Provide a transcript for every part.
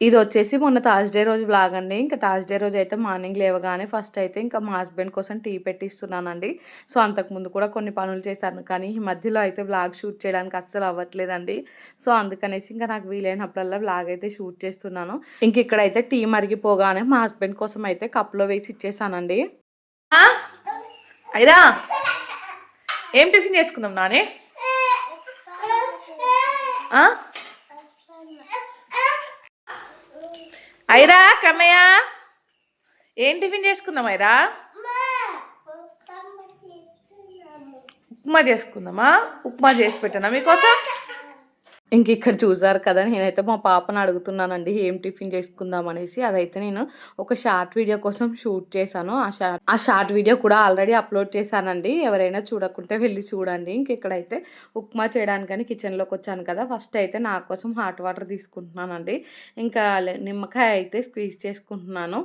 ఇది వచ్చేసి మొన్న థర్స్డే రోజు బ్లాగ్ అండి. ఇంకా థర్స్డే రోజు అయితే మార్నింగ్ లేవగానే ఫస్ట్ అయితే ఇంకా మా హస్బెండ్ కోసం టీ పెట్టిస్తున్నానండి. సో అంతకుముందు కూడా కొన్ని పనులు చేశాను. కానీ ఈ మధ్యలో అయితే వ్లాగ్ షూట్ చేయడానికి అస్సలు అవ్వట్లేదండి. సో అందుకనేసి ఇంకా నాకు వీలైనప్పుడల్లా బ్లాగ్ అయితే షూట్ చేస్తున్నాను. ఇంక ఇక్కడైతే టీ మరిగిపోగానే మా హస్బెండ్ కోసం అయితే కప్లో వేసి ఇచ్చేసానండి. అయినా ఏం టిఫిన్ చేసుకుందాం నానే ఆ? ఐరా కన్నయ్య. ఏం టిఫిన్ చేసుకుందాం ఐరా? ఉప్మా చేసుకుందామా? ఉప్మా చేసి పెట్టానా మీకోసం? ఇంక ఇక్కడ చూసారు కదా నేనైతే మా పాపను అడుగుతున్నానండి ఏం టిఫిన్ చేసుకుందాం అనేసి. అదైతే నేను ఒక షార్ట్ వీడియో కోసం షూట్ చేశాను. ఆ షార్ట్ ఆ షార్ట్ వీడియో కూడా ఆల్రెడీ అప్లోడ్ చేశానండి. ఎవరైనా చూడకుంటే వెళ్ళి చూడండి. ఇంక ఇక్కడైతే ఉప్మా చేయడానికని కిచెన్లోకి వచ్చాను కదా ఫస్ట్ అయితే నా కోసం హాట్ వాటర్ తీసుకుంటున్నానండి. ఇంకా నిమ్మకాయ అయితే స్క్వీజ్ చేసుకుంటున్నాను.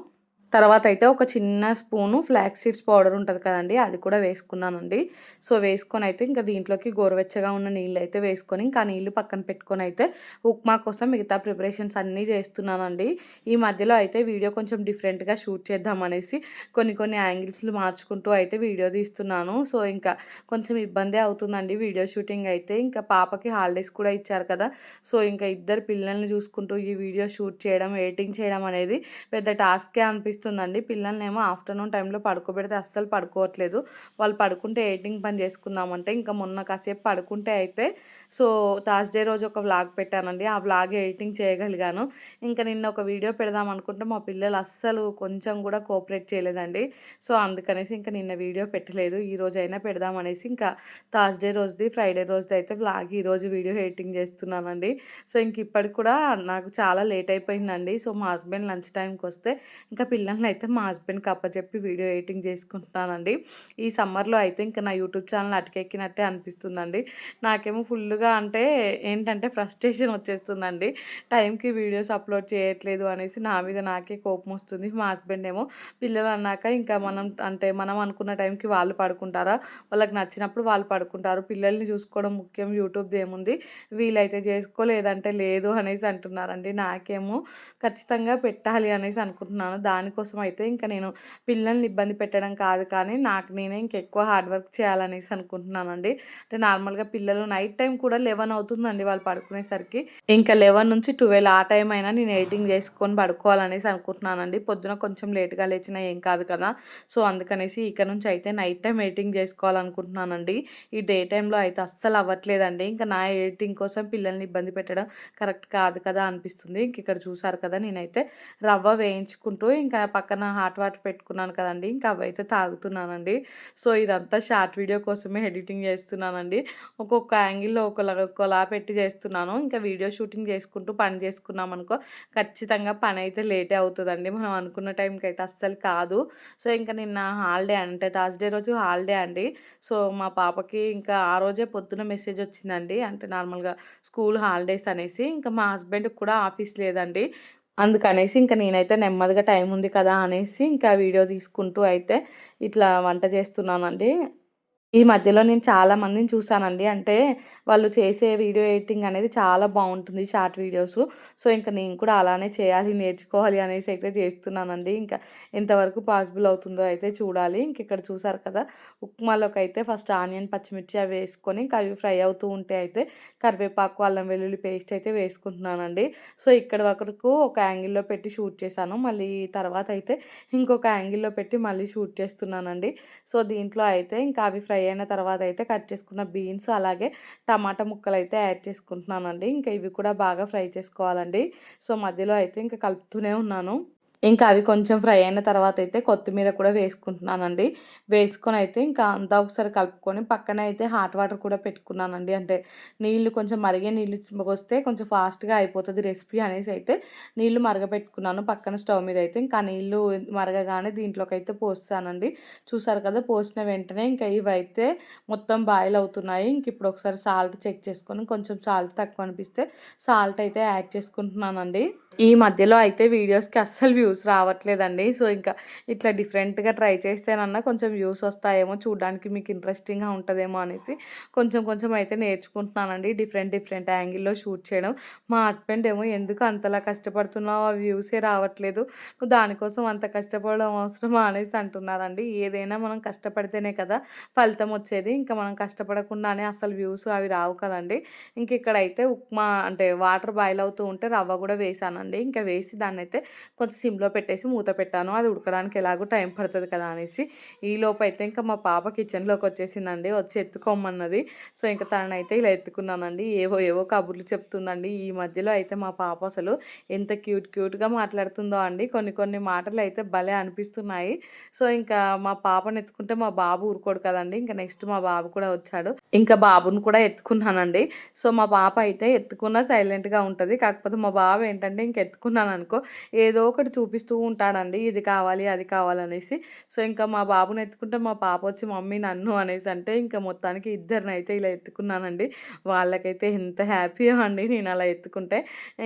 తర్వాత అయితే ఒక చిన్న స్పూను ఫ్లాక్ సీడ్స్ పౌడర్ ఉంటుంది కదండి అది కూడా వేసుకున్నానండి. సో వేసుకొని అయితే ఇంకా దీంట్లోకి గోరువెచ్చగా ఉన్న నీళ్ళు అయితే వేసుకొని ఇంకా నీళ్ళు పక్కన పెట్టుకొని అయితే ఉప్మా కోసం మిగతా ప్రిపరేషన్స్ అన్నీ చేస్తున్నానండి. ఈ మధ్యలో అయితే వీడియో కొంచెం డిఫరెంట్గా షూట్ చేద్దామనేసి కొన్ని కొన్ని యాంగిల్స్లు మార్చుకుంటూ అయితే వీడియో తీస్తున్నాను. సో ఇంకా కొంచెం ఇబ్బంది అవుతుందండి వీడియో షూటింగ్ అయితే. ఇంకా పాపకి హాలిడేస్ కూడా ఇచ్చారు కదా సో ఇంకా ఇద్దరు పిల్లల్ని చూసుకుంటూ ఈ వీడియో షూట్ చేయడం ఎడిటింగ్ చేయడం అనేది పెద్ద టాస్కే అనిపిస్తుంది. అనిపిస్తుందండి. పిల్లల్నేమో ఆఫ్టర్నూన్ టైంలో పడుకోబెడితే అస్సలు పడుకోవట్లేదు. వాళ్ళు పడుకుంటే ఎడిటింగ్ పని చేసుకుందామంటే ఇంకా మొన్న కాసేపు పడుకుంటే అయితే సో థర్స్డే రోజు ఒక వ్లాగ్ పెట్టానండి. ఆ వ్లాగ్ ఎడిటింగ్ చేయగలిగాను. ఇంకా నిన్న ఒక వీడియో పెడదాం అనుకుంటే మా పిల్లలు అస్సలు కొంచెం కూడా కోఆపరేట్ చేయలేదండి. సో అందుకనేసి ఇంకా నిన్న వీడియో పెట్టలేదు. ఈ రోజు అయినా పెడదామనేసి ఇంకా థర్స్డే రోజుది ఫ్రైడే రోజుది అయితే వ్లాగ్ ఈరోజు వీడియో ఎడిటింగ్ చేస్తున్నానండి. సో ఇంక ఇప్పటికి కూడా నాకు చాలా లేట్ అయిపోయిందండి. సో మా హస్బెండ్ లంచ్ టైంకి వస్తే ఇంకా పిల్లల్ని అయితే మా హస్బెండ్కి అప్పచెప్పి వీడియో ఎడిటింగ్ చేసుకుంటున్నానండి. ఈ సమ్మర్లో అయితే ఇంకా నా యూట్యూబ్ ఛానల్ అటకెక్కినట్టే అనిపిస్తుందండి. నాకేమో ఫుల్గా అంటే ఏంటంటే ఫ్రస్ట్రేషన్ వచ్చేస్తుందండి. టైంకి వీడియోస్ అప్లోడ్ చేయట్లేదు అనేసి నా మీద నాకే కోపం వస్తుంది. మా హస్బెండ్ ఏమో పిల్లలు అన్నాక ఇంకా మనం అంటే మనం అనుకున్న టైంకి వాళ్ళు పడుకుంటారా? వాళ్ళకి నచ్చినప్పుడు వాళ్ళు పడుకుంటారు. పిల్లల్ని చూసుకోవడం ముఖ్యం. యూట్యూబ్ది ఏముంది? వీలైతే చేసుకోలేదంటే లేదు అనేసి అంటున్నారండి. నాకేమో ఖచ్చితంగా పెట్టాలి అనేసి అనుకుంటున్నాను. దాని దానికోసం అయితే ఇంకా నేను పిల్లల్ని ఇబ్బంది పెట్టడం కాదు కానీ నాకు నేనే ఇంకెక్కువ హార్డ్ వర్క్ చేయాలనేసి అనుకుంటున్నానండి. అంటే నార్మల్గా పిల్లలు నైట్ టైం కూడా లెవెన్ అవుతుందండి వాళ్ళు పడుకునేసరికి. ఇంకా లెవెన్ నుంచి ట్వెల్వ్ ఆ టైం అయినా నేను ఎడిటింగ్ చేసుకొని పడుకోవాలనేసి అనుకుంటున్నానండి. పొద్దున కొంచెం లేట్గా లేచినా ఏం కాదు కదా. సో అందుకనేసి ఇక్కడ నుంచి అయితే నైట్ టైం ఎడిటింగ్ చేసుకోవాలనుకుంటున్నానండి. ఈ డే టైంలో అయితే అస్సలు అవ్వట్లేదండి. ఇంకా నా ఎడిటింగ్ కోసం పిల్లల్ని ఇబ్బంది పెట్టడం కరెక్ట్ కాదు కదా అనిపిస్తుంది. ఇంక ఇక్కడ చూసారు కదా నేనైతే రవ్వ వేయించుకుంటూ ఇంకా పక్కన హాట్ వాటర్ పెట్టుకున్నాను కదండి. ఇంకా అవి అయితే తాగుతున్నానండి. సో ఇదంతా షార్ట్ వీడియో కోసమే ఎడిటింగ్ చేస్తున్నానండి. ఒక్కొక్క యాంగిల్లో ఒకలా ఒకలా పెట్టి చేస్తున్నాను. ఇంకా వీడియో షూటింగ్ చేసుకుంటూ పని చేసుకున్నాం అనుకో ఖచ్చితంగా పని అయితే లేటే అవుతుందండి. మనం అనుకున్న టైంకి అయితే అస్సలు కాదు. సో ఇంకా నిన్న హాలిడే అంటే థర్స్డే రోజు హాలిడే అండి. సో మా పాపకి ఇంకా ఆ రోజే పొద్దున మెసేజ్ వచ్చిందండి. అంటే నార్మల్గా స్కూల్ హాలిడేస్ అనేసి. ఇంకా మా హస్బెండ్కి కూడా ఆఫీస్ లేదండి. అందుకనేసి ఇంకా నేనైతే నెమ్మదిగా టైం ఉంది కదా అనేసి ఇంకా వీడియో తీసుకుంటూ అయితే ఇట్లా వంట చేస్తున్నానండి. ఈ మధ్యలో నేను చాలా మందిని చూసానండి. అంటే వాళ్ళు చేసే వీడియో ఎడిటింగ్ అనేది చాలా బాగుంటుంది షార్ట్ వీడియోస్. సో ఇంకా నేను కూడా అలానే చేయాలి నేర్చుకోవాలి అనేసి అయితే చేస్తున్నానండి. ఇంకా ఎంతవరకు పాసిబుల్ అవుతుందో అయితే చూడాలి. ఇంక ఇక్కడ చూసారు కదా ఉప్మాలోకి అయితే ఫస్ట్ ఆనియన్ పచ్చిమిర్చి అవి వేసుకొని ఇంకా అవి ఫ్రై అవుతూ ఉంటే అయితే కరివేపాకు అల్లం వెల్లుల్లి పేస్ట్ అయితే వేసుకుంటున్నానండి. సో ఇక్కడ వరకు ఒక యాంగిల్లో పెట్టి షూట్ చేశాను. మళ్ళీ తర్వాత అయితే ఇంకొక యాంగిల్లో పెట్టి మళ్ళీ షూట్ చేస్తున్నానండి. సో దీంట్లో అయితే ఇంకా అవి ఫ్రై అయిన తర్వాత అయితే కట్ చేసుకున్న బీన్స్ అలాగే టమాటా ముక్కలు అయితే యాడ్ చేసుకుంటున్నానండి. ఇంకా ఇవి కూడా బాగా ఫ్రై చేసుకోవాలండి. సో మధ్యలో అయితే ఇంకా కలుపుతూనే ఉన్నాను. ఇంకా అవి కొంచెం ఫ్రై అయిన తర్వాత అయితే కొత్తిమీర కూడా వేసుకుంటున్నానండి. వేసుకొని అయితే ఇంకా అంతా ఒకసారి కలుపుకొని పక్కన అయితే హాట్ వాటర్ కూడా పెట్టుకున్నానండి. అంటే నీళ్ళు కొంచెం మరిగే నీళ్ళు వస్తే కొంచెం ఫాస్ట్గా అయిపోతుంది రెసిపీ అనేసి అయితే నీళ్ళు మరగపెట్టుకున్నాను పక్కన స్టవ్ మీద అయితే ఇంకా నీళ్ళు మరగగానే దీంట్లోకి అయితే పోస్తానండి. చూసారు కదా పోసిన వెంటనే ఇంకా ఇవైతే మొత్తం బాయిల్ అవుతున్నాయి. ఇంక ఇప్పుడు ఒకసారి సాల్ట్ చెక్ చేసుకొని కొంచెం సాల్ట్ తక్కువ అనిపిస్తే సాల్ట్ అయితే యాడ్ చేసుకుంటున్నానండి. ఈ మధ్యలో అయితే వీడియోస్కి అస్సలు వ్యూస్ రావట్లేదండి. సో ఇంకా ఇట్లా డిఫరెంట్గా ట్రై చేస్తేనన్నా కొంచెం వ్యూస్ వస్తాయేమో చూడడానికి మీకు ఇంట్రెస్టింగ్గా ఉంటుందేమో అనేసి కొంచెం కొంచెం అయితే నేర్చుకుంటున్నానండి. డిఫరెంట్ డిఫరెంట్ యాంగిల్లో షూట్ చేయడం. మా హస్బెండ్ ఏమో ఎందుకు అంతలా కష్టపడుతున్నావు? ఆ వ్యూసే రావట్లేదు. నువ్వు దానికోసం అంత కష్టపడడం అవసరమా? అనేసి అంటున్నారండి. ఏదైనా మనం కష్టపడితేనే కదా ఫలితం వచ్చేది. ఇంకా మనం కష్టపడకుండానే అసలు వ్యూస్ అవి రావు కదండి. ఇంక ఇక్కడైతే ఉప్మా అంటే వాటర్ బాయిల్ అవుతూ ఉంటే రవ్వ కూడా వేసానండి. ఇంకా వేసి దాన్ని అయితే కొంచెం సిమ్లో పెట్టేసి మూత పెట్టాను. అది ఉడకడానికి ఎలాగో టైం పడుతుంది కదా అనేసి. ఈ లోపు అయితే ఇంకా మా పాప కిచెన్లోకి వచ్చేసిందండి. వచ్చి ఎత్తుకోమన్నది. సో ఇంకా తననైతే ఇలా ఎత్తుకున్నానండి. ఏవో ఏవో కబుర్లు చెప్తుందండి. ఈ మధ్యలో అయితే మా పాప అసలు ఎంత క్యూట్ క్యూట్గా మాట్లాడుతుందో అండి. కొన్ని కొన్ని మాటలు అయితే భలే అనిపిస్తున్నాయి. సో ఇంకా మా పాపను ఎత్తుకుంటే మా బాబు ఊరుకోడు కదండి. ఇంకా నెక్స్ట్ మా బాబు కూడా వచ్చాడు. ఇంకా బాబుని కూడా ఎత్తుకున్నానండి. సో మా పాప అయితే ఎత్తుకున్నా సైలెంట్గా ఉంటుంది. కాకపోతే మా బాబు ఏంటంటే ఇంక ఎత్తుకున్నాను అనుకో. ఏదో ఒకటి చూపిస్తూ ఉంటాడండి ఇది కావాలి అది కావాలనేసి. సో ఇంకా మా బాబుని ఎత్తుకుంటే మా పాప వచ్చి మమ్మీ నన్ను అనేసి అంటే ఇంకా మొత్తానికి ఇద్దరిని అయితే ఇలా ఎత్తుకున్నానండి. వాళ్ళకైతే ఎంత హ్యాపీ అండి నేను అలా ఎత్తుకుంటే.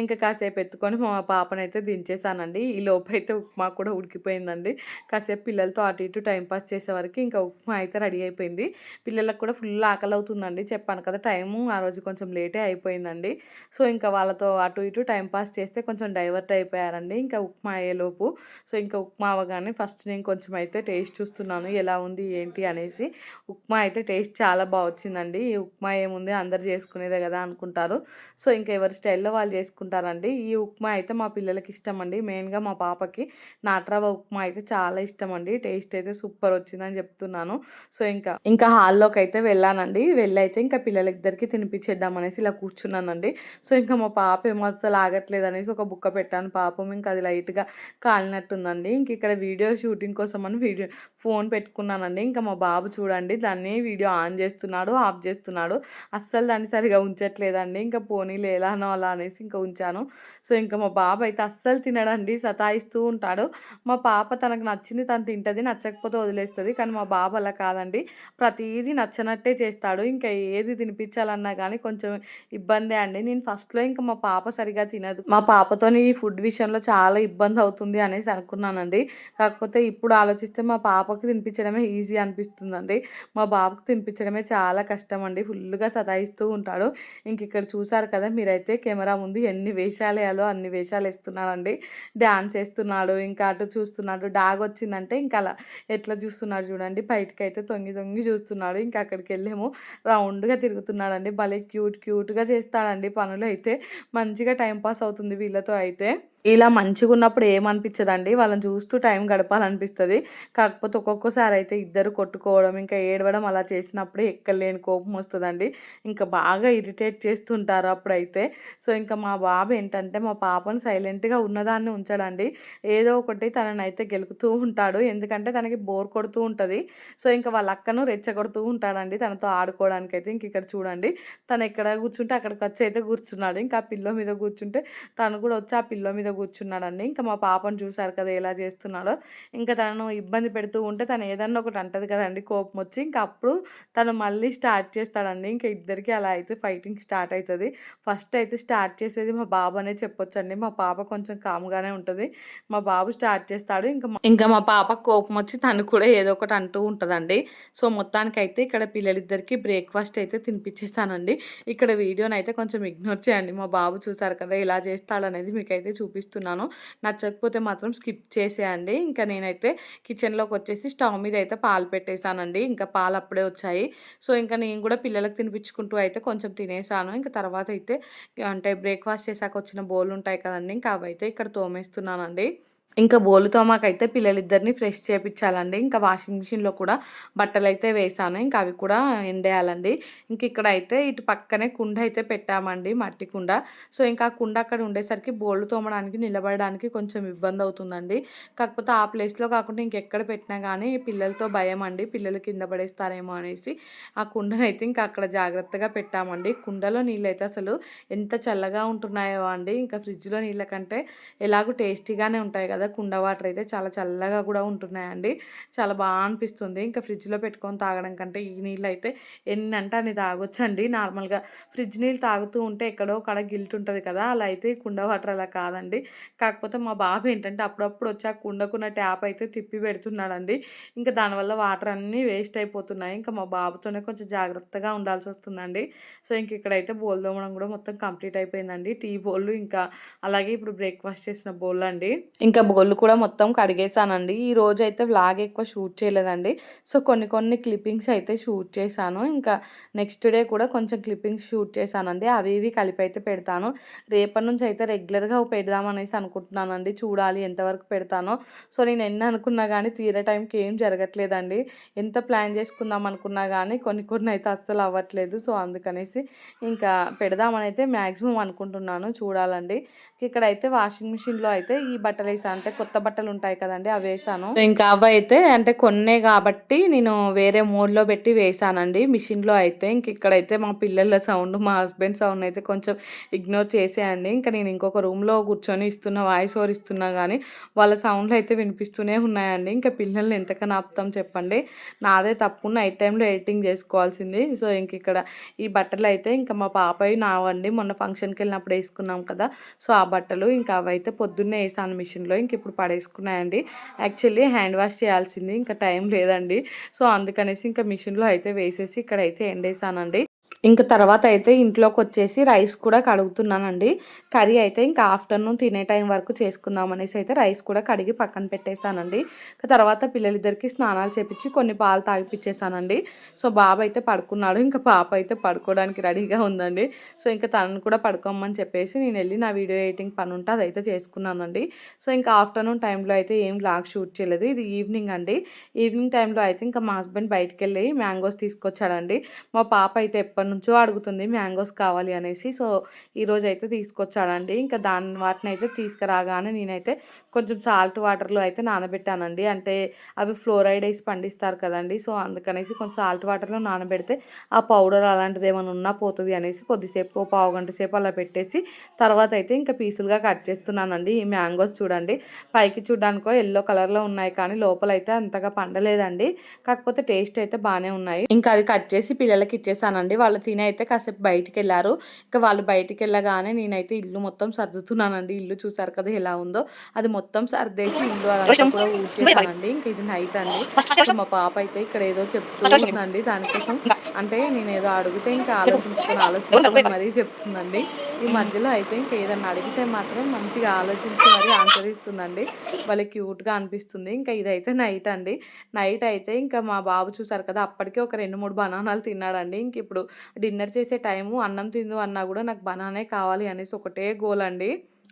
ఇంకా కాసేపు ఎత్తుకొని మా పాపనైతే అయితే దించేసానండి. ఈ లోపు అయితే ఉప్మా కూడా ఉడికిపోయిందండి. కాసేపు పిల్లలతో అటు ఇటు టైంపాస్ చేసే వరకు ఇంకా ఉప్మా అయితే రెడీ అయిపోయింది. పిల్లలకు కూడా ఫుల్ ఆకలి అవుతుందండి. చెప్పాను కదా టైము ఆ రోజు కొంచెం లేటే అయిపోయిందండి. సో ఇంకా వాళ్ళతో అటు ఇటు టైంపాస్ చేస్తే కొంచెం డైవర్ట్ అయిపోయారండి. ఇంకా ఉప్మా అయ్యేలోపు. సో ఇంకా ఉప్మా అవగానే ఫస్ట్ నేను కొంచెం అయితే టేస్ట్ చూస్తున్నాను. ఎలా ఉంది ఏంటి అనేసి. ఉప్మా అయితే టేస్ట్ చాలా బాగా వచ్చిందండి. ఈ ఉప్మా ఏముంది అందరు చేసుకునేదే కదా అనుకుంటారు. సో ఇంకా ఎవరి స్టైల్లో వాళ్ళు చేసుకుంటారండి. ఈ ఉప్మా అయితే మా పిల్లలకి ఇష్టం అండి మెయిన్గా మా పాపకి నాట్రావ ఉప్మా అయితే చాలా ఇష్టం అండి టేస్ట్ అయితే సూపర్ వచ్చిందని చెప్తున్నాను. సో ఇంకా ఇంకా హాల్లోకి అయితే వెళ్ళానండి. వెళ్ళి అయితే ఇంకా పిల్లలిద్దరికి తినిపించేద్దాం అనేసి ఇలా కూర్చున్నానండి. సో ఇంకా మా పాప ఏమో అసలు ఆగట్లేదు అనేసి ఒక బుక్క పెట్టాను. పాపం ఇంకా అది లైట్గా కాలినట్టుందండి. ఇంక ఇక్కడ వీడియో షూటింగ్ కోసం అని వీడియో ఫోన్ పెట్టుకున్నానండి. ఇంకా మా బాబు చూడండి దాన్ని వీడియో ఆన్ చేస్తున్నాడు ఆఫ్ చేస్తున్నాడు. అస్సలు దాన్ని సరిగా ఉంచట్లేదండి. ఇంకా పోనీలు ఎలానో అలా అనేసి ఇంకా ఉంచాను. సో ఇంకా మా బాబు అయితే అస్సలు తినడండి సతాయిస్తూ ఉంటాడు. మా పాప తనకు నచ్చింది తను తింటుంది నచ్చకపోతే వదిలేస్తుంది. కానీ మా బాబు అలా కాదండి. ప్రతిదీ నచ్చనట్టే చేస్తాడు. ఇంకా ఏది తినిపించాలన్నా కానీ కొంచెం ఇబ్బందే అండి. నేను ఫస్ట్లో ఇంకా మా పాప సరిగా తినదు. మా పాపతో ఈ ఫుడ్ విషయంలో చాలా ఇబ్బంది అవుతుంది అనేసి అనుకున్నానండి. కాకపోతే ఇప్పుడు ఆలోచిస్తే మా పాపకి తినిపించడమే ఈజీ అనిపిస్తుందండి. మా బాబుకి తినిపించడమే చాలా కష్టం అండి ఫుల్గా సతాయిస్తూ ఉంటాడు. ఇంక ఇక్కడ చూసారు కదా మీరైతే కెమెరా ముందు ఎన్ని వేషాలు వేయాలో అన్ని వేషాలు వేస్తున్నాడండి. డ్యాన్స్ వేస్తున్నాడు ఇంకా అటు చూస్తున్నాడు డాగ్ వచ్చిందంటే ఇంకా అలా ఎట్లా చూస్తున్నాడు చూడండి. బయటకు అయితే తొంగి తొంగి చూస్తున్నాడు. ఇంకా అక్కడికి వెళ్ళేమో రౌండ్గా తిరుగుతున్నాడండి. భలే క్యూట్ క్యూట్గా చేస్తాడండి పనులు. అయితే మంచిగా టైంపాస్ అవుతుంది వీళ్ళతో అయితే. ఇలా మంచిగా ఉన్నప్పుడు ఏమనిపించదండి? వాళ్ళని చూస్తూ టైం గడపాలనిపిస్తుంది. కాకపోతే ఒక్కొక్కసారి అయితే ఇద్దరు కొట్టుకోవడం ఇంకా ఏడవడం అలా చేసినప్పుడు ఎక్కలేని కోపం వస్తుందండి. ఇంకా బాగా ఇరిటేట్ చేస్తుంటారు అప్పుడైతే. సో ఇంకా మా బాబు ఏంటంటే మా పాపను సైలెంట్గా ఉన్నదాన్ని ఉంచడండి. ఏదో ఒకటి తనని అయితే గెలుకుతూ ఉంటాడు. ఎందుకంటే తనకి బోర్ కొడుతూ ఉంటుంది. సో ఇంకా వాళ్ళ అక్కను రెచ్చగొడుతూ ఉంటాడండి. తనతో ఆడుకోవడానికి అయితే ఇంక ఇక్కడ చూడండి. తను ఎక్కడ కూర్చుంటే అక్కడికి వచ్చి అయితే కూర్చున్నాడు. ఇంకా ఆ పిల్లో మీద కూర్చుంటే తను కూడా వచ్చి ఆ పిల్లో మీద కూర్చున్నాడండి. ఇంకా మా పాపను చూశారు కదా ఎలా చేస్తున్నాడో. ఇంకా తనను ఇబ్బంది పెడుతూ ఉంటే తను ఏదన్నా ఒకటి అంటది కదండి కోపం వచ్చి. ఇంకా అప్పుడు తను మళ్ళీ స్టార్ట్ చేస్తాడండి. ఇంకా ఇద్దరికి అలా అయితే ఫైటింగ్ స్టార్ట్ అవుతుంది ఫస్ట్ అయితే స్టార్ట్ చేసేది మా బాబు అనే చెప్పొచ్చండి. మా పాప కొంచెం కామ్గానే ఉంటుంది. మా బాబు స్టార్ట్ చేస్తాడు. ఇంకా ఇంకా మా పాప కోపం వచ్చి తను కూడా ఏదో ఒకటి అంటూ ఉంటుందండి. సో మొత్తానికి అయితే ఇక్కడ పిల్లలిద్దరికి బ్రేక్ఫాస్ట్ అయితే తినిపించేస్తానండి ఇక్కడ వీడియోని అయితే కొంచెం ఇగ్నోర్ చేయండి. మా బాబు చూసారు కదా ఇలా చేస్తాడనేది మీకైతే చూపి చూపిస్తున్నాను. నచ్చకపోతే మాత్రం స్కిప్ చేసేయండి. ఇంకా నేనైతే కిచెన్లోకి వచ్చేసి స్టవ్ మీద అయితే పాలు పెట్టేశానండి. ఇంకా పాలు అప్పుడే వచ్చాయి. సో ఇంకా నేను కూడా పిల్లలకు తినిపించుకుంటూ అయితే కొంచెం తినేసాను ఇంకా తర్వాత అయితే అంటే బ్రేక్ఫాస్ట్ చేశాక వచ్చిన బోల్ ఉంటాయి కదండి. ఇంకా అవైతే ఇక్కడ తోమేస్తున్నానండి. ఇంకా బోలుతో మాకైతే పిల్లలిద్దరిని ఫ్రెష్ చేపించాలండి ఇంకా వాషింగ్ మిషన్లో కూడా బట్టలు అయితే వేసాను. ఇంకా అవి కూడా ఎండేయాలండి. ఇంక ఇక్కడ అయితే ఇటు పక్కనే కుండ అయితే పెట్టామండి మట్టి కుండ. సో ఇంకా ఆ కుండ అక్కడ ఉండేసరికి బోళ్ళు తోమడానికి నిలబడడానికి కొంచెం ఇబ్బంది అవుతుందండి కాకపోతే ఆ ప్లేస్లో కాకుండా ఇంకెక్కడ పెట్టినా కానీ పిల్లలతో భయం అండి పిల్లలు కింద పడేస్తారేమో అనేసి ఆ కుండను అయితే ఇంకా అక్కడ జాగ్రత్తగా పెట్టామండి. కుండలో నీళ్ళు అయితే అసలు ఎంత చల్లగా ఉంటున్నాయో అండి. ఇంకా ఫ్రిడ్జ్లో నీళ్ళ కంటే ఎలాగో టేస్టీగానే ఉంటాయి కదా కుండ వాటర్ అయితే చాలా చల్లగా కూడా ఉంటున్నాయండి. చాలా బాగా అనిపిస్తుంది. ఇంకా ఫ్రిడ్జ్లో పెట్టుకొని తాగడం కంటే ఈ నీళ్ళు అయితే ఎన్ని అంటే అని తాగొచ్చండి. నార్మల్గా ఫ్రిడ్జ్ నీళ్ళు తాగుతూ ఉంటే ఎక్కడో కడ గిల్ట్ ఉంటుంది కదా! అలా అయితే కుండ వాటర్ అలా కాదండి. కాకపోతే మా బాబు ఏంటంటే అప్పుడప్పుడు వచ్చి ఆ కుండకున్న ట్యాప్ అయితే తిప్పి పెడుతున్నాడండి. ఇంకా దానివల్ల వాటర్ అన్నీ వేస్ట్ అయిపోతున్నాయి. ఇంకా మా బాబుతోనే కొంచెం జాగ్రత్తగా ఉండాల్సి వస్తుందండి. సో ఇంక ఇక్కడైతే బోల్ దోమడం కూడా మొత్తం కంప్లీట్ అయిపోయిందండి. టీ బోళ్ళు ఇంకా అలాగే ఇప్పుడు బ్రేక్ఫాస్ట్ చేసిన బౌల్ అండి ఇంకా బోళ్ళు కూడా మొత్తం కడిగేసానండి. ఈ రోజు అయితే వ్లాగ్ ఎక్కువ షూట్ చేయలేదండి. సో కొన్ని కొన్ని క్లిప్పింగ్స్ అయితే షూట్ చేశాను. ఇంకా నెక్స్ట్ డే కూడా కొంచెం క్లిప్పింగ్స్ షూట్ చేశానండి. అవి ఇవి కలిపి అయితే పెడతాను. రేపటి నుంచి అయితే రెగ్యులర్గా పెడదామనేసి అనుకుంటున్నానండి. చూడాలి ఎంతవరకు పెడతానో. సో నేను ఎన్ని అనుకున్నా కానీ తీరే టైంకి ఏం జరగట్లేదండి. ఎంత ప్లాన్ చేసుకుందాం అనుకున్నా కానీ కొన్ని కొన్ని అయితే అస్సలు అవ్వట్లేదు. సో అందుకనేసి ఇంకా పెడదామని అయితే మ్యాక్సిమం అనుకుంటున్నాను. చూడాలండి. ఇక్కడైతే వాషింగ్ మిషన్లో అయితే ఈ బట్టలు వేసాను అంటే కొత్త బట్టలు ఉంటాయి కదండి అవి వేసాను ఇంకా అవి అయితే అంటే కొన్నే కాబట్టి నేను వేరే మోడ్లో పెట్టి వేసానండి మిషన్లో అయితే. ఇంక ఇక్కడైతే మా పిల్లల సౌండ్ మా హస్బెండ్ సౌండ్ అయితే కొంచెం ఇగ్నోర్ చేసేయండి. ఇంకా నేను ఇంకొక రూమ్లో కూర్చొని ఇస్తున్న వాయిస్ ఓవర్ ఇస్తున్నా కానీ వాళ్ళ సౌండ్లు అయితే వినిపిస్తూనే ఉన్నాయండి. ఇంకా పిల్లల్ని ఎంతకన్నా ఆపుతాం చెప్పండి. నాదే తప్పు నైట్ టైంలో ఎడిటింగ్ చేసుకోవాల్సింది. సో ఇంక ఇక్కడ ఈ బట్టలు అయితే ఇంకా మా పాపవి నావండి. మొన్న ఫంక్షన్కి వెళ్ళినప్పుడు వేసుకున్నాం కదా సో ఆ బట్టలు ఇంకా అవైతే పొద్దున్నే వేసాను మిషన్లో. ఇంక ఇప్పుడు పడేసుకున్నాయండి. యాక్చువల్లీ హ్యాండ్ వాష్ చేయాల్సింది ఇంకా టైం లేదండి. సో అందుకనేసి ఇంకా మిషన్లో అయితే వేసేసి ఇక్కడైతే ఎండేసానండి. ఇంకా తర్వాత అయితే ఇంట్లోకి వచ్చేసి రైస్ కూడా కడుగుతున్నానండి. కర్రీ అయితే ఇంకా ఆఫ్టర్నూన్ తినే టైం వరకు చేసుకుందాం అనేసి అయితే రైస్ కూడా కడిగి పక్కన పెట్టేశానండి. తర్వాత పిల్లలిద్దరికి స్నానాలు చేపించి కొన్ని పాలు తాగిపించేసానండి సో బాబు అయితే పడుకున్నాడు. ఇంకా పాప అయితే పడుకోవడానికి రెడీగా ఉందండి. సో ఇంకా తనను కూడా పడుకోమని చెప్పేసి నేను వెళ్ళి నా వీడియో ఎడిటింగ్ పని ఉంటే అదైతే చేసుకున్నానండి. సో ఇంకా ఆఫ్టర్నూన్ టైంలో అయితే ఏం లాగ్ షూట్ చేయలేదు. ఇది ఈవినింగ్ అండి. ఈవినింగ్ టైంలో అయితే ఇంకా మా హస్బెండ్ బయటికి వెళ్ళి మ్యాంగోస్ తీసుకొచ్చాడండి. మా పాప అయితే ఎప్పటి నుంచో అడుగుతుంది మ్యాంగోస్ కావాలి అనేసి. సో ఈరోజు అయితే తీసుకొచ్చాడండి. ఇంకా దాని వాటిని అయితే తీసుకురాగానే నేనైతే కొంచెం సాల్ట్ వాటర్లో అయితే నానబెట్టానండి. అంటే అవి ఫ్లోరైడ్ వేసి పండిస్తారు కదండి. సో అందుకనేసి కొంచెం సాల్ట్ వాటర్లో నానబెడితే ఆ పౌడర్ అలాంటిది ఏమైనా ఉన్నా పోతుంది అనేసి కొద్దిసేపు పావు గంట సేపు అలా పెట్టేసి తర్వాత అయితే ఇంకా పీసులుగా కట్ చేస్తున్నానండి. ఈ మ్యాంగోస్ చూడండి. పైకి చూడడానికో ఎల్లో కలర్లో ఉన్నాయి కానీ లోపల అయితే అంతగా పండలేదండి. కాకపోతే టేస్ట్ అయితే బాగానే ఉన్నాయి. ఇంకా అవి కట్ చేసి పిల్లలకి ఇచ్చేసానండి. వాళ్ళు తిని అయితే కాసేపు బయటికి వెళ్ళారు ఇంకా వాళ్ళు బయటికి వెళ్ళగానే నేనైతే ఇల్లు మొత్తం సర్దుతున్నానండి. ఇల్లు చూసారు కదా ఎలా ఉందో. అది మొత్తం సర్దేసి ఇల్లు అదంతా కూడా ఊడ్చేసానండి. ఇంకా ఇది నైట్ అండి. మా పాప అయితే ఇక్కడ ఏదో చెప్తూ ఉందండి దానికోసం. అంటే నేను ఏదో అడిగితే ఇంకా ఆలోచించుకుని ఆలోచించుకుని మరీ చెప్తుందండి. ఈ మధ్యలో అయితే ఇంకా ఏదన్నా అడిగితే మాత్రం మంచిగా ఆలోచించి మరీ ఆన్సర్ ఇస్తుందండి. వాళ్ళ క్యూట్గా అనిపిస్తుంది. ఇంకా ఇదైతే నైట్ అండి. నైట్ అయితే ఇంకా మా బాబు చూసారు కదా అప్పటికే ఒక రెండు మూడు బనానాలు తిన్నాడండి. ఇంక ఇప్పుడు డిన్నర్ చేసే టైము అన్నం తిందు అన్నా కూడా నాకు బనానే కావాలి అనేసి ఒకటే గోల్ అండి.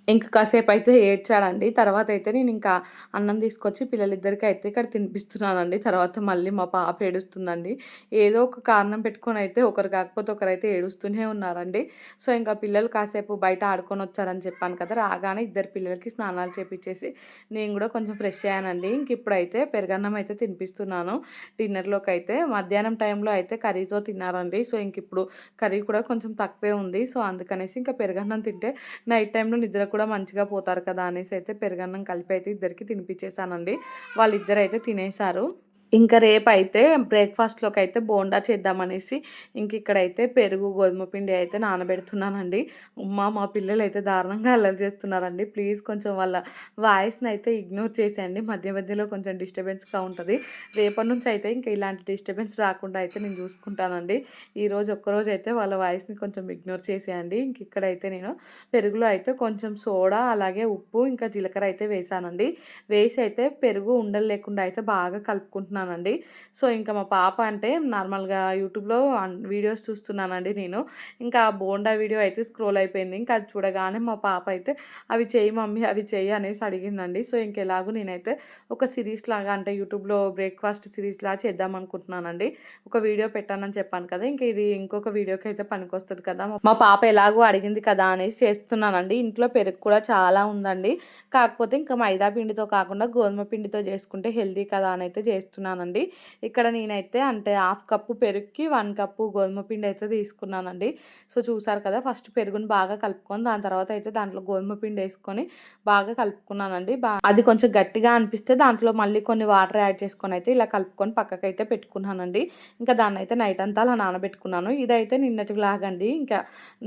ఇంక కాసేపు అయితే ఏడ్చాడండి. తర్వాత అయితే నేను ఇంకా అన్నం తీసుకొచ్చి పిల్లలిద్దరికి అయితే ఇక్కడ తినిపిస్తున్నానండి. తర్వాత మళ్ళీ మా పాప ఏడుస్తుందండి. ఏదో ఒక కారణం పెట్టుకొని అయితే ఒకరు కాకపోతే ఒకరైతే ఏడుస్తూనే ఉన్నారండి. సో ఇంకా పిల్లలు కాసేపు బయట ఆడుకొని వచ్చారని చెప్పాను కదా! రాగానే ఇద్దరు పిల్లలకి స్నానాలు చేపించేసి నేను కూడా కొంచెం ఫ్రెష్ అయ్యానండి. ఇంక ఇప్పుడైతే పెరగన్నం అయితే తినిపిస్తున్నాను. డిన్నర్లోకి అయితే మధ్యాహ్నం టైంలో అయితే కర్రీతో తిన్నారండి. సో ఇంక ఇప్పుడు కర్రీ కూడా కొంచెం తక్కువే ఉంది. సో అందుకనేసి ఇంకా పెరగన్నం తింటే నైట్ టైంలో నిద్ర కూడా కూడా మంచిగా పోతారు కదా అనేసి అయితే పెరుగన్నం కలిపి అయితే ఇద్దరికి తినిపించేసానండి వాళ్ళిద్దరైతే తినేశారు ఇంకా రేపు అయితే బ్రేక్ఫాస్ట్లోకి అయితే బోండా చేద్దామనేసి ఇంక ఇక్కడైతే పెరుగు గోధుమ పిండి అయితే నానబెడుతున్నానండి. మా మా పిల్లలు అయితే దారుణంగా అల్లరి చేస్తున్నారండి. ప్లీజ్ కొంచెం వాళ్ళ వాయిస్ని అయితే ఇగ్నోర్ చేసేయండి. మధ్య మధ్యలో కొంచెం డిస్టర్బెన్స్గా ఉంటుంది. రేపటి నుంచి అయితే ఇంకా ఇలాంటి డిస్టర్బెన్స్ రాకుండా అయితే నేను చూసుకుంటానండి. ఈరోజు ఒక్కరోజు అయితే వాళ్ళ వాయిస్ని కొంచెం ఇగ్నోర్ చేసేయండి. ఇంక ఇక్కడైతే నేను పెరుగులో అయితే కొంచెం సోడా అలాగే ఉప్పు ఇంకా జీలకర్ర అయితే వేసానండి. వేసి అయితే పెరుగు ఉండలు లేకుండా అయితే బాగా కలుపుకుంటున్నాను. అనుకుంటున్నానండి సో ఇంకా మా పాప అంటే నార్మల్గా యూట్యూబ్లో వీడియోస్ చూస్తున్నానండి నేను. ఇంకా బోండా వీడియో అయితే స్క్రోల్ అయిపోయింది. ఇంకా అది చూడగానే మా పాప అయితే అవి చేయి మమ్మీ అవి చేయి అనేసి అడిగిందండి. సో ఇంకెలాగూ నేనైతే ఒక సిరీస్ లాగా అంటే యూట్యూబ్లో బ్రేక్ఫాస్ట్ సిరీస్ లాగా చేద్దాం అనుకుంటున్నానండి. ఒక వీడియో పెట్టానని చెప్పాను కదా! ఇంకా ఇది ఇంకొక వీడియోకి అయితే పనికొస్తుంది కదా! మా పాప ఎలాగో అడిగింది కదా! అనేసి చేస్తున్నానండి. ఇంట్లో పెరుగు కూడా చాలా ఉందండి. కాకపోతే ఇంకా మైదా పిండితో కాకుండా గోధుమ పిండితో చేసుకుంటే హెల్దీ కదా! అని అయితే చేస్తున్నాను. చేస్తున్నానండి ఇక్కడ నేనైతే అంటే హాఫ్ కప్పు పెరుగుకి వన్ కప్పు గోధుమ పిండి అయితే తీసుకున్నానండి. సో చూసారు కదా ఫస్ట్ పెరుగుని బాగా కలుపుకొని దాని తర్వాత అయితే దాంట్లో గోధుమ పిండి వేసుకొని బాగా కలుపుకున్నానండి. అది కొంచెం గట్టిగా అనిపిస్తే దాంట్లో మళ్ళీ కొన్ని వాటర్ యాడ్ చేసుకొని అయితే ఇలా కలుపుకొని పక్కకైతే పెట్టుకున్నానండి. ఇంకా దాన్ని అయితే నైట్ అంతా అలా నానబెట్టుకున్నాను. ఇదైతే నిన్నటి లాగండి ఇంకా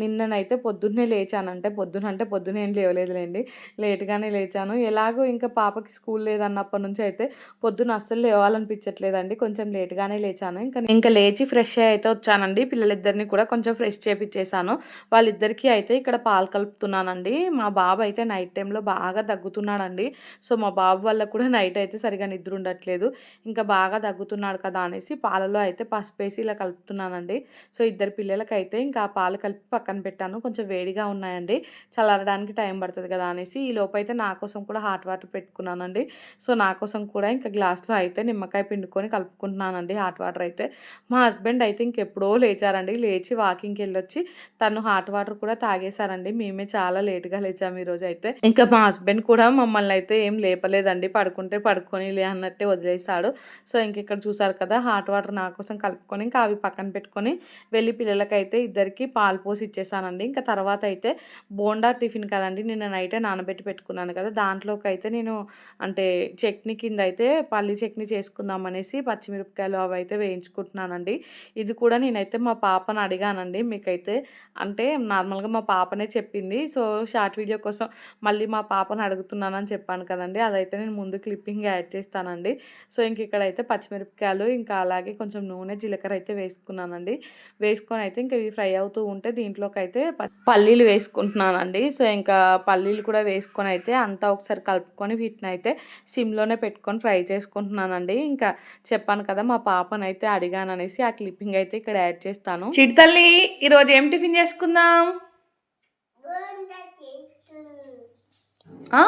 నిన్ననైతే పొద్దున్నే లేచానంటే పొద్దున అంటే పొద్దున్న ఏం లేవలేదులేండి. లేట్గానే లేచాను. ఎలాగో ఇంకా పాపకి స్కూల్ లేదన్నప్పటి నుంచి అయితే పొద్దున అస్సలు అనిపించట్లేదండి కొంచెం లేట్గానే లేచాను. ఇంకా ఇంకా లేచి ఫ్రెష్ అయితే వచ్చానండి. పిల్లలిద్దరిని కూడా కొంచెం ఫ్రెష్ చేపించేసాను వాళ్ళిద్దరికీ అయితే ఇక్కడ పాలు కలుపుతున్నానండి. మా బాబు అయితే నైట్ టైంలో బాగా దగ్గుతున్నాడండి సో మా బాబు వల్ల కూడా నైట్ అయితే సరిగా నిద్ర ఉండట్లేదు. ఇంకా బాగా దగ్గుతున్నాడు కదా అనేసి పాలలో అయితే పసుపేసి ఇలా కలుపుతున్నానండి. సో ఇద్దరు పిల్లలకైతే ఇంకా ఆ పాలు కలిపి పక్కన పెట్టాను. కొంచెం వేడిగా ఉన్నాయండి. చల్లారడానికి టైం పడుతుంది కదా అనేసి ఈ లోపు అయితే నా కోసం కూడా హాట్ వాటర్ పెట్టుకున్నానండి. సో నా కోసం కూడా ఇంకా గ్లాస్లో అయితే నిమ్మకాయ పిండుకొని కలుపుకుంటున్నానండి హాట్ వాటర్ అయితే. మా హస్బెండ్ అయితే ఇంకెప్పుడో లేచారండి. లేచి వాకింగ్కి వెళ్ళొచ్చి తను హాట్ వాటర్ కూడా తాగేశారండి. మేమే చాలా లేట్గా లేచాము ఈరోజు అయితే. ఇంకా మా హస్బెండ్ కూడా మమ్మల్ని అయితే ఏం లేపలేదండి. పడుకుంటే పడుకొని లే అన్నట్టే వదిలేశాడు. సో ఇంక ఇక్కడ చూసారు కదా హాట్ వాటర్ నా కోసం కలుపుకొని ఇంకా అవి పక్కన పెట్టుకొని వెళ్ళి పిల్లలకైతే ఇద్దరికి పాలు పోసి ఇచ్చేసానండి ఇంకా తర్వాత అయితే బోండా టిఫిన్ కదండి నిన్న నైటే నానబెట్టి పెట్టుకున్నాను కదా. దాంట్లోకి అయితే నేను అంటే చట్నీ కింద అయితే పల్లి చట్నీ చేసుకుందాం అనేసి పచ్చిమిరపకాయలు అవి అయితే వేయించుకుంటున్నానండి. ఇది కూడా నేనైతే మా పాపను అడిగానండి. మీకైతే అంటే నార్మల్గా మా పాపనే చెప్పింది. సో షార్ట్ వీడియో కోసం మళ్ళీ మా పాపను అడుగుతున్నానని చెప్పాను కదండి. అదైతే నేను ముందు క్లిప్పింగ్ యాడ్ చేస్తానండి. సో ఇంక ఇక్కడైతే పచ్చిమిరపకాయలు ఇంకా అలాగే కొంచెం నూనె జీలకర్ర అయితే వేసుకున్నానండి. వేసుకొని అయితే ఇంకా ఇవి ఫ్రై అవుతూ ఉంటే దీంట్లోకి అయితే పల్లీలు వేసుకుంటున్నానండి. సో ఇంకా పల్లీలు కూడా వేసుకొని అయితే అంతా ఒకసారి కలుపుకొని వీటిని అయితే సిమ్లోనే పెట్టుకొని ఫ్రై చేసుకుంటున్నానండి. ఇంకా చెప్పాను కదా మా పాపను అయితే అడిగాను అనేసి ఆ క్లిప్పింగ్ అయితే ఇక్కడ యాడ్ చేస్తాను. చిడితల్లి ఈరోజు ఏం టిఫిన్ చేసుకుందాం? ఆ?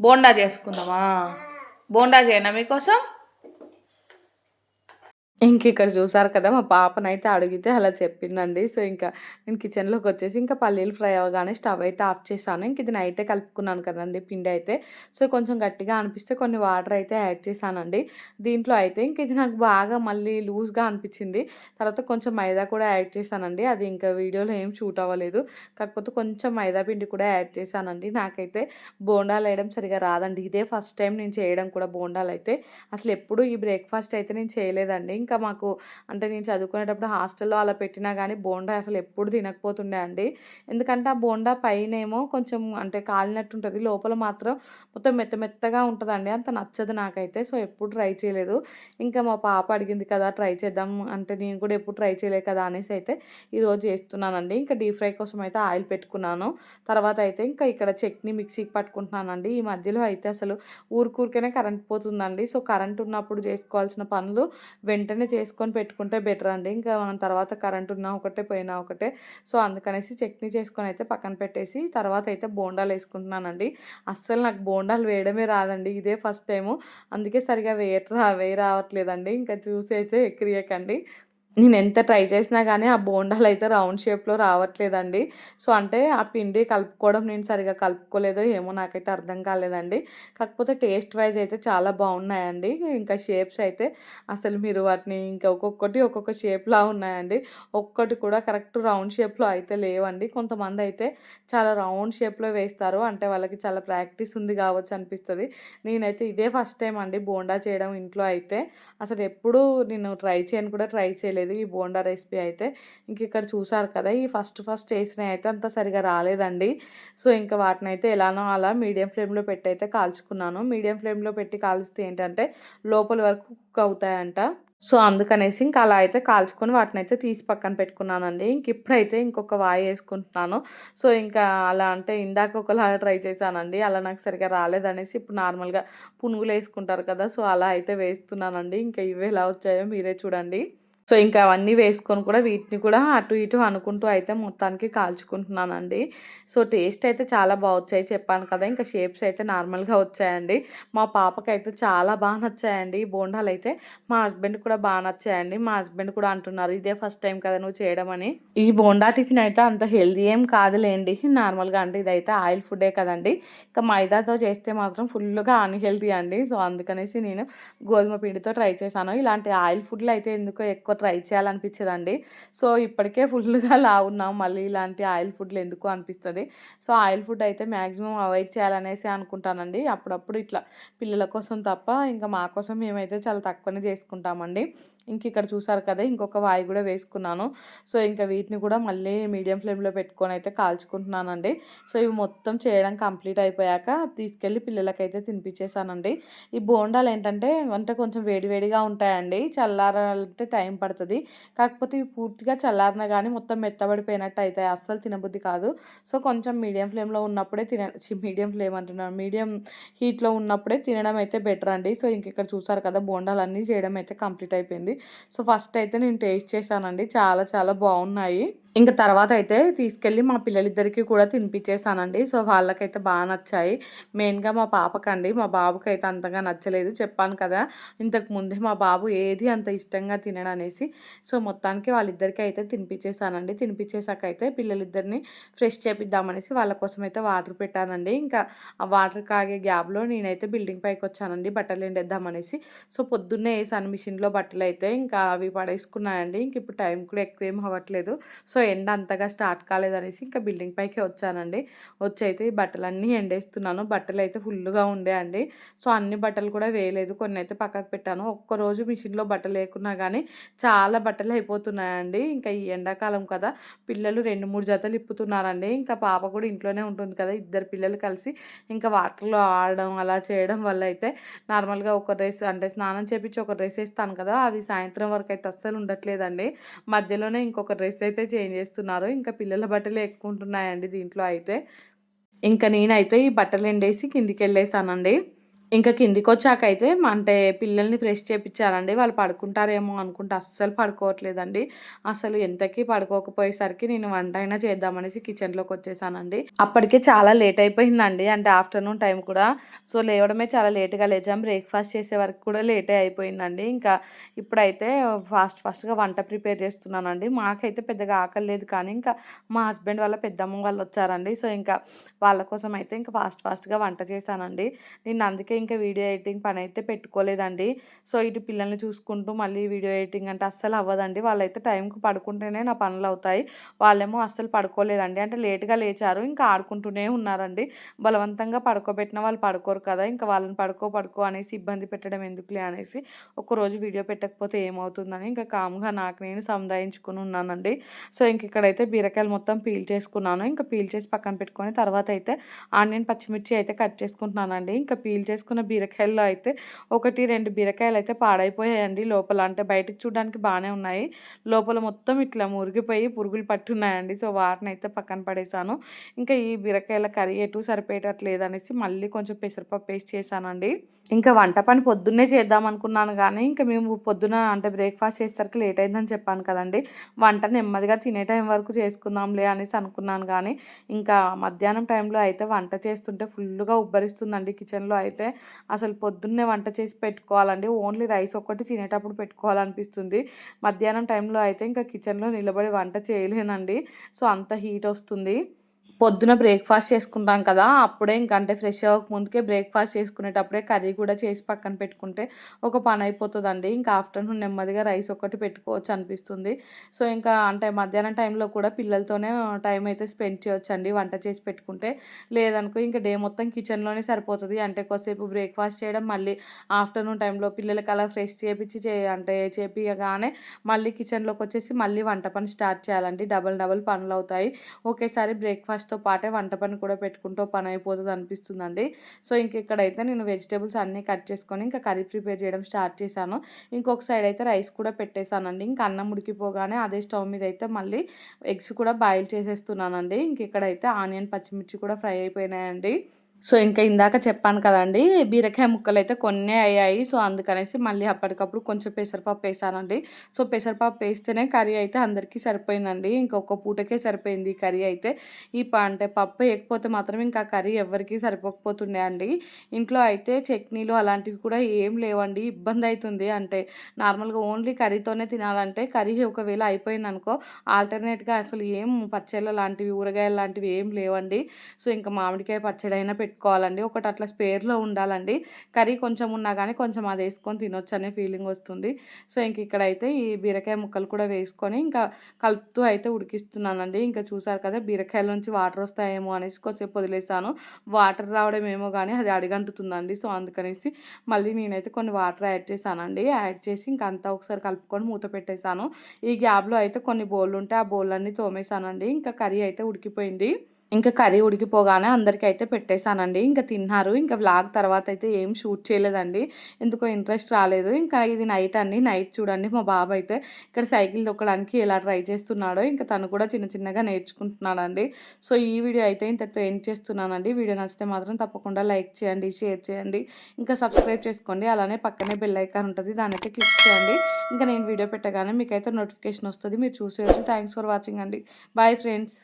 బోండా చేసుకుందామా? బోండా చేయనా మీకోసం? ఇంక ఇక్కడ చూసారు కదా మా పాపనైతే అడిగితే అలా చెప్పిందండి. సో ఇంకా నేను కిచెన్లోకి వచ్చేసి ఇంకా పల్లీలు ఫ్రై అవ్వగానే స్టవ్ అయితే ఆఫ్ చేశాను. ఇంక ఇది నైటే కలుపుకున్నాను కదండి పిండి అయితే. సో కొంచెం గట్టిగా అనిపిస్తే కొన్ని వాటర్ అయితే యాడ్ చేశానండి. దీంట్లో అయితే ఇంక ఇది నాకు బాగా మళ్ళీ లూజ్గా అనిపించింది. తర్వాత కొంచెం మైదా కూడా యాడ్ చేశానండి. అది ఇంకా వీడియోలో ఏం షూట్ అవ్వలేదు. కాకపోతే కొంచెం మైదా పిండి కూడా యాడ్ చేశానండి. నాకైతే బోండాలు వేయడం సరిగా రాదండి. ఇదే ఫస్ట్ టైం నేను చేయడం కూడా బోండాలు అయితే. అసలు ఎప్పుడు ఈ బ్రేక్ఫాస్ట్ అయితే నేను చేయలేదండి. ఇంకా ఇంకా మాకు అంటే నేను చదువుకునేటప్పుడు హాస్టల్లో అలా పెట్టినా కానీ బోండా అసలు ఎప్పుడు తినకపోతుండే అండి. ఎందుకంటే ఆ బోండా పైనేమో కొంచెం అంటే కాలినట్టు ఉంటుంది. లోపల మాత్రం మొత్తం మెత్త మెత్తగా ఉంటుందండి. అంత నచ్చదు నాకైతే. సో ఎప్పుడు ట్రై చేయలేదు. ఇంకా మా పాప అడిగింది కదా ట్రై చేద్దాం అంటే నేను కూడా ఎప్పుడు ట్రై చేయలేదు కదా అనేసి అయితే ఈరోజు చేస్తున్నానండి. ఇంకా డీప్ ఫ్రై కోసం అయితే ఆయిల్ పెట్టుకున్నాను. తర్వాత అయితే ఇంకా ఇక్కడ చట్నీ మిక్సీకి పట్టుకుంటున్నానండి. ఈ మధ్యలో అయితే అసలు ఊరికూరికనే కరెంట్ పోతుందండి. సో కరెంట్ ఉన్నప్పుడు చేసుకోవాల్సిన పనులు వెంటనే చేసుకొని పెట్టుకుంటే బెటర్ అండి. ఇంకా మనం తర్వాత కరెంట్ ఉన్నా ఒకటే పోయినా ఒకటే. సో అందుకనేసి చట్నీ చేసుకొని అయితే పక్కన పెట్టేసి తర్వాత అయితే బోండాలు వేసుకుంటున్నానండి. అస్సలు నాకు బోండాలు వేయడమే రాదండి. ఇదే ఫస్ట్ టైము. అందుకే సరిగా వేయట్రా వేయ రావట్లేదండి ఇంకా చూసి అయితే ఎక్కిరియకండి నేను ఎంత ట్రై చేసినా కానీ ఆ బోండాలు అయితే రౌండ్ షేప్లో రావట్లేదండి. సో అంటే ఆ పిండి కలుపుకోవడం నేను సరిగా కలుపుకోలేదో ఏమో నాకైతే అర్థం కాలేదండి. కాకపోతే టేస్ట్ వైజ్ అయితే చాలా బాగున్నాయండి. ఇంకా షేప్స్ అయితే అసలు మీరు వాటిని ఇంకా ఒక్కొక్కటి ఒక్కొక్క షేప్లా ఉన్నాయండి. ఒక్కటి కూడా కరెక్ట్ రౌండ్ షేప్లో అయితే లేవండి. కొంతమంది అయితే చాలా రౌండ్ షేప్లో వేస్తారు. అంటే వాళ్ళకి చాలా ప్రాక్టీస్ ఉంది కావచ్చు అనిపిస్తుంది. నేనైతే ఇదే ఫస్ట్ టైం అండి బోండా చేయడం ఇంట్లో అయితే. అసలు ఎప్పుడు నేను ట్రై చేయను కూడా ట్రై చేయలేదు. ఈ బోండా రెసిపీ అయితే ఇంక ఇక్కడ చూసారు కదా ఈ ఫస్ట్ ఫస్ట్ చేసినవి అయితే అంత సరిగా రాలేదండి సో ఇంకా వాటిని అయితే ఎలానో అలా మీడియం ఫ్లేమ్లో పెట్టి అయితే కాల్చుకున్నాను మీడియం ఫ్లేమ్లో పెట్టి కాల్స్తే ఏంటంటే లోపల వరకు కుక్ అవుతాయంట సో, అందుకనేసి ఇంకా అలా అయితే కాల్చుకొని వాటిని అయితే తీసి పక్కన పెట్టుకున్నానండి. ఇంక ఇప్పుడైతే ఇంకొక వాయి వేసుకుంటున్నాను సో, ఇంకా అలా అంటే ఇందాక ఒకలాగా ట్రై చేశానండి. అలా నాకు సరిగ్గా రాలేదనేసి ఇప్పుడు నార్మల్‌గా పునుగులు వేసుకుంటారు కదా! సో, అలా అయితే వేస్తున్నానండి. ఇంకా ఇవి ఎలా వచ్చాయో మీరే చూడండి. సో, ఇంకా అవన్నీ వేసుకొని కూడా వీటిని కూడా అటు ఇటు అనుకుంటూ అయితే మొత్తానికి కాల్చుకుంటున్నానండి. సో, టేస్ట్ అయితే చాలా బాగా వచ్చాయి చెప్పాను కదా! ఇంకా షేప్స్ అయితే నార్మల్‌గా వచ్చాయండి. మా పాపకైతే చాలా బాగా నచ్చాయండి ఈ అయితే మా హస్బెండ్ కూడా బాగా నచ్చాయండి. మా హస్బెండ్ కూడా అంటున్నారు, "ఇదే ఫస్ట్ టైం కదా నువ్వు చేయడం" అని. ఈ బోండా టిఫిన్ అయితే అంత హెల్దీ ఏం కాదులేండి. నార్మల్‌గా అంటే ఇదైతే ఆయిల్ ఫుడే కదండి ఇంకా మైదాతో చేస్తే మాత్రం ఫుల్గా అన్‌హెల్తీ అండి. సో, అందుకనేసి నేను గోధుమ పిండితో ట్రై చేశాను. ఇలాంటి ఆయిల్ ఫుడ్‌లు అయితే ఎందుకో ఎక్కువ ట్రై చేయాలనిపించదండి. సో, ఇప్పటికే ఫుల్గా లావున్నాం. మళ్ళీ ఇలాంటి ఆయిల్ ఫుడ్‌లు ఎందుకు అనిపిస్తుంది సో, ఆయిల్ ఫుడ్ అయితే మ్యాక్సిమం అవాయిడ్ చేయాలనేసి అనుకుంటానండి. అప్పుడప్పుడు ఇట్లా పిల్లల కోసం తప్ప ఇంకా మా కోసం మేమైతే చాలా తక్కువనే చేసుకుంటామండి. ఇంక ఇక్కడ చూసారు కదా! ఇంకొక వాయి కూడా వేసుకున్నాను. సో, ఇంకా వీటిని కూడా మళ్ళీ మీడియం ఫ్లేమ్‌లో పెట్టుకొని అయితే కాల్చుకుంటున్నానండి. సో, ఇవి మొత్తం చేయడం కంప్లీట్ అయిపోయాక తీసుకెళ్ళి పిల్లలకైతే తినిపించేసానండి. ఈ బోండాలు ఏంటంటే అంటే కొంచెం వేడివేడిగా ఉంటాయండి. చల్లారాలంటే టైం పడుతుంది కాకపోతే ఇవి పూర్తిగా చల్లారిన కానీ మొత్తం మెత్తబడిపోయినట్టు అయితే అస్సలు తినబుద్ధి కాదు. సో, కొంచెం మీడియం ఫ్లేమ్‌లో ఉన్నప్పుడే తిన మీడియం ఫ్లేమ్ అంటున్నాను. మీడియం హీట్‌లో ఉన్నప్పుడే తినడం అయితే బెటర్ అండి. సో, ఇంక ఇక్కడ చూసారు కదా! బోండాలన్నీ చేయడం అయితే కంప్లీట్ అయిపోయింది. సో, ఫస్ట్ అయితే నేను టేస్ట్ చేశానండి. చాలా చాలా బాగున్నాయి ఇంక తర్వాత అయితే తీసుకెళ్ళి మా పిల్లలిద్దరికీ కూడా తినిపించేసానండి. సో, వాళ్ళకైతే బాగా నచ్చాయి. మెయిన్‌గా మా పాపకండి. మా బాబుకైతే అంతగా నచ్చలేదు. చెప్పాను కదా! ఇంతకు ముందే మా బాబు ఏది అంత ఇష్టంగా తినడనేసి. సో, మొత్తానికి వాళ్ళిద్దరికీ అయితే తినిపించేసానండి. తినిపించేసాక అయితే పిల్లలిద్దరిని ఫ్రెష్ చేపిద్దామనేసి వాళ్ళ కోసం అయితే వాటర్ పెట్టానండి. ఇంకా ఆ వాటర్ కాగే గ్యాప్‌లో నేనైతే బిల్డింగ్ పైకి వచ్చానండి బట్టలు ఎండేద్దామనేసి. సో, పొద్దున్నే వేసాను మిషన్‌లో బట్టలు అయితే ఇంకా అవి పడేసుకున్నాయండి. ఇంక ఇప్పుడు టైం కూడా ఎక్కువేం అవ్వట్లేదు. సో, ఎండ అంతగా స్టార్ట్ కాలేదనేసి ఇంకా బిల్డింగ్ పైకే వచ్చానండి. వచ్చైతే ఈ బట్టలన్నీ ఎండేస్తున్నాను. బట్టలు అయితే ఫుల్గా ఉండే అండి. సో, అన్ని బట్టలు కూడా వేయలేదు. కొన్ని అయితే పక్కకు పెట్టాను. ఒక్కరోజు మిషన్‌లో బట్టలు లేకున్నా కానీ చాలా బట్టలు అయిపోతున్నాయండి. ఇంకా ఈ ఎండాకాలం కదా! పిల్లలు 2, 3 జతలు ఇప్పుతున్నారండి. ఇంకా పాప కూడా ఇంట్లోనే ఉంటుంది కదా! ఇద్దరు పిల్లలు కలిసి ఇంకా వాటర్‌లో ఆడడం అలా చేయడం వల్ల అయితే నార్మల్‌గా ఒక డ్రెస్ అంటే స్నానం చేపించి ఒక డ్రెస్ వేస్తాను కదా! అది సాయంత్రం వరకు అయితే అస్సలు ఉండట్లేదండి. మధ్యలోనే ఇంకొక డ్రెస్ అయితే చేంజ్ చేస్తున్నారు. ఇంకా పిల్లల బట్టలే ఎక్కువ ఉంటున్నాయండి దీంట్లో అయితే. ఇంకా నేనైతే ఈ బట్టలు ఎండేసి కిందికెళ్ళేసానండి. ఇంకా ఇంక అయితే అంటే పిల్లల్ని ఫ్రెష్ చేయించాలండి వాళ్ళు పడుకుంటారేమో అనుకుంటే అస్సలు పడుకోవట్లేదండి. అసలు ఎంతకీ పడుకోకపోయేసరికి నేను వంట అయినా చేద్దామనేసి కిచెన్‌లోకొచ్చేసానండి. అప్పటికే చాలా లేట్ అయిపోయిందండి. అంటే ఆఫ్టర్‌నూన్ టైం కూడా. సో, లేవడమే చాలా లేట్‌గా లేచాం. బ్రేక్‌ఫాస్ట్ చేసే వరకు కూడా లేటే అయిపోయిందండి. ఇంకా ఇప్పుడైతే ఫాస్ట్ ఫాస్ట్‌గా వంట ప్రిపేర్ చేస్తున్నానండి. మాకైతే పెద్దగా ఆకలి లేదు కానీ ఇంకా మా హస్బెండ్ వాళ్ళ పెద్దమ్మ వాళ్ళొచ్చారండి. సో, ఇంకా వాళ్ళ కోసం అయితే ఇంకా ఫాస్ట్ ఫాస్ట్‌గా వంట చేశానండి. నేను అందుకే ఇంకా వీడియో ఎడిటింగ్ పనైతే పెట్టుకోలేదండి. సో, ఇటు పిల్లల్ని చూసుకుంటూ మళ్ళీ వీడియో ఎడిటింగ్ అంటే అస్సలు అవ్వదండి. వాళ్ళైతే టైంకి పడుకుంటేనే నా పనులు అవుతాయి వాళ్ళేమో అస్సలు పడుకోలేదండి. అంటే లేట్‌గా లేచారు. ఇంకా ఆడుకుంటూనే ఉన్నారండి. బలవంతంగా పడుకోబెట్టిన వాళ్ళు పడుకోరు కదా! ఇంకా వాళ్ళని పడుకో పడుకో అనేసి ఇబ్బంది పెట్టడం ఎందుకులే అనేసి ఒకరోజు వీడియో పెట్టకపోతే ఏమవుతుందని ఇంకా కామ్‌గా నాకు నేను సముదాయించుకుని ఉన్నానండి. సో, ఇంక ఇక్కడైతే బీరకాయలు మొత్తం పీల్ చేసుకున్నాను. ఇంకా పీల్ చేసి పక్కన పెట్టుకొని తర్వాత అయితే ఆనియన్, పచ్చిమిర్చి అయితే కట్ చేసుకుంటున్నానండి. ఇంకా పీల్ తీసుకున్న బీరకాయల్లో అయితే ఒకటి రెండు బీరకాయలు అయితే పాడైపోయాయండి లోపల. అంటే బయటకు చూడడానికి బాగానే ఉన్నాయి. లోపల మొత్తం ఇట్లా మురిగిపోయి పురుగులు పట్టున్నాయండి. సో, వాటిని అయితే పక్కన పడేసాను. ఇంకా ఈ బీరకాయల కర్రీ ఎటు సరిపోయేటట్టు లేదనేసి మళ్ళీ కొంచెం పెసరపప్పు వేస్ట్ చేశానండి. ఇంకా వంట పని పొద్దున్నే చేద్దాం అనుకున్నాను కానీ ఇంకా మేము పొద్దున అంటే బ్రేక్‌ఫాస్ట్ చేసేసరికి లేట్ అయిందని చెప్పాను కదండి వంట నెమ్మదిగా తినే టైం వరకు చేసుకుందాంలే అనేసి అనుకున్నాను కానీ ఇంకా మధ్యాహ్నం టైంలో అయితే వంట చేస్తుంటే ఫుల్లుగా ఉబ్బరిస్తుందండి కిచెన్‌లో అయితే. అసలు పొద్దున్నే వంట చేసి పెట్టుకోవాలండి. ఓన్లీ రైస్ ఒక్కటి తినేటప్పుడు పెట్టుకోవాలనిపిస్తుంది. మధ్యాహ్నం టైంలో అయితే ఇంకా కిచెన్‌లో నిలబడి వంట చేయలేనండి. సో, అంత హీట్ వస్తుంది పొద్దున బ్రేక్‌ఫాస్ట్ చేసుకుంటాం కదా! అప్పుడే ఇంక అంటే ఫ్రెష్ అవ్వక ముందుకే బ్రేక్‌ఫాస్ట్ చేసుకునేటప్పుడే కర్రీ కూడా చేసి పక్కన పెట్టుకుంటే ఒక పని అయిపోతుందండి ఇంకా ఆఫ్టర్‌నూన్ నెమ్మదిగా రైస్ ఒకటి పెట్టుకోవచ్చు అనిపిస్తుంది. సో, ఇంకా అంటే మధ్యాహ్నం టైంలో కూడా పిల్లలతోనే టైం అయితే స్పెండ్ చేయొచ్చండి వంట చేసి పెట్టుకుంటే. లేదనుకో ఇంక డే మొత్తం కిచెన్‌లోనే సరిపోతుంది అంటే కొద్దిసేపు బ్రేక్‌ఫాస్ట్ చేయడం, మళ్ళీ ఆఫ్టర్‌నూన్ టైంలో పిల్లలకి అలా ఫ్రెష్ చేపించి చే అంటే చేపియగానే మళ్ళీ కిచెన్లోకి వచ్చేసి మళ్ళీ వంట పని స్టార్ట్ చేయాలండి. డబల్ డబల్ పనులు అవుతాయి ఒకేసారి బ్రేక్‌ఫాస్ట్ తో పాటే వంట పని కూడా పెట్టుకుంటూ పని అయిపోతుంది అనిపిస్తుందండి. సో ఇంక ఇక్కడైతే నేను వెజిటేబుల్స్ అన్నీ కట్ చేసుకొని ఇంకా కర్రీ ప్రిపేర్ చేయడం స్టార్ట్ చేశాను. ఇంకొక సైడ్ అయితే రైస్ కూడా పెట్టేశానండి. ఇంకా అన్నం ఉడికిపోగానే అదే స్టవ్ మీద అయితే మళ్ళీ ఎగ్స్ కూడా బాయిల్ చేసేస్తున్నానండి. ఇంక ఇక్కడైతే ఆనియన్ పచ్చిమిర్చి కూడా ఫ్రై అయిపోయినాయండి. సో ఇంకా ఇందాక చెప్పాను కదండి బీరకాయ ముక్కలు అయితే కొన్నే అయ్యాయి. సో, అందుకనేసి మళ్ళీ అప్పటికప్పుడు కొంచెం పెసరపప్పు వేసానండి. సో, పెసరపప్పు వేస్తేనే కర్రీ అయితే అందరికీ సరిపోయిందండి. ఇంకొక పూటకే సరిపోయింది కర్రీ అయితే. ఈ ప అంటే పప్పు వేయకపోతే మాత్రం ఇంకా కర్రీ ఎవ్వరికీ సరిపోకపోతుండే అండి. ఇంట్లో అయితే చట్నీలు అలాంటివి కూడా ఏం లేవండి. ఇబ్బంది అవుతుంది అంటే నార్మల్‌గా ఓన్లీ కర్రీతోనే తినాలంటే కర్రీ ఒకవేళ అయిపోయిందనుకో ఆల్టర్‌నేట్‌గా అసలు ఏం పచ్చళ్ళ లాంటివి, ఊరగాయలు లాంటివి ఏం లేవండి. సో, ఇంకా మామిడికాయ పచ్చడి అయినా పెట్టుకోవాలండి. ఒకటి అట్లా స్పేర్‌లో ఉండాలండి. కర్రీ కొంచెం ఉన్నా కానీ కొంచెం అది వేసుకొని తినొచ్చు అనే ఫీలింగ్ వస్తుంది. సో, ఇంక ఇక్కడైతే ఈ బీరకాయ ముక్కలు కూడా వేసుకొని ఇంకా కలుపుతూ అయితే ఉడికిస్తున్నానండి. ఇంకా చూసారు కదా బీరకాయల నుంచి వాటర్ వస్తాయేమో అనేసి కొద్దిసేపు వదిలేసాను. వాటర్ రావడం ఏమో కానీ అది అడిగంటుతుందండి సో, అందుకనేసి మళ్ళీ నేనైతే కొన్ని వాటర్ యాడ్ చేశానండి. యాడ్ చేసి ఇంకా అంతా ఒకసారి కలుపుకొని మూత పెట్టేశాను. ఈ గ్యాబ్లో అయితే కొన్ని బౌల్లు ఉంటే ఆ బౌల్‌లన్నీ తోమేశానండి. ఇంకా కర్రీ అయితే ఉడికిపోయింది. ఇంకా కర్రీ ఉడికిపోగానే అందరికీ అయితే పెట్టేశానండి. ఇంకా తిన్నారు. ఇంకా వ్లాగ్ తర్వాత అయితే ఏం షూట్ చేయలేదండి. ఎందుకో ఇంట్రెస్ట్ రాలేదు. ఇంకా ఇది నైట్ అండి. నైట్ చూడండి మా బాబు అయితే ఇక్కడ సైకిల్ తొక్కడానికి ఎలా ట్రై చేస్తున్నాడో ఇంకా తను కూడా చిన్న చిన్నగా నేర్చుకుంటున్నాడండి. సో, ఈ వీడియో అయితే ఇంతతో ఎండ్ చేస్తున్నానండి. వీడియో నచ్చితే మాత్రం తప్పకుండా లైక్ చేయండి, షేర్ చేయండి, ఇంకా సబ్స్క్రైబ్ చేసుకోండి. అలానే పక్కనే బెల్ ఐకాన్ ఉంటుంది. దానైతే క్లిక్ చేయండి. ఇంకా నేను వీడియో పెట్టగానే మీకైతే నోటిఫికేషన్ వస్తుంది మీరు చూసేయచ్చు థ్యాంక్స్ ఫర్ వాచింగ్ అండి. Bye friends.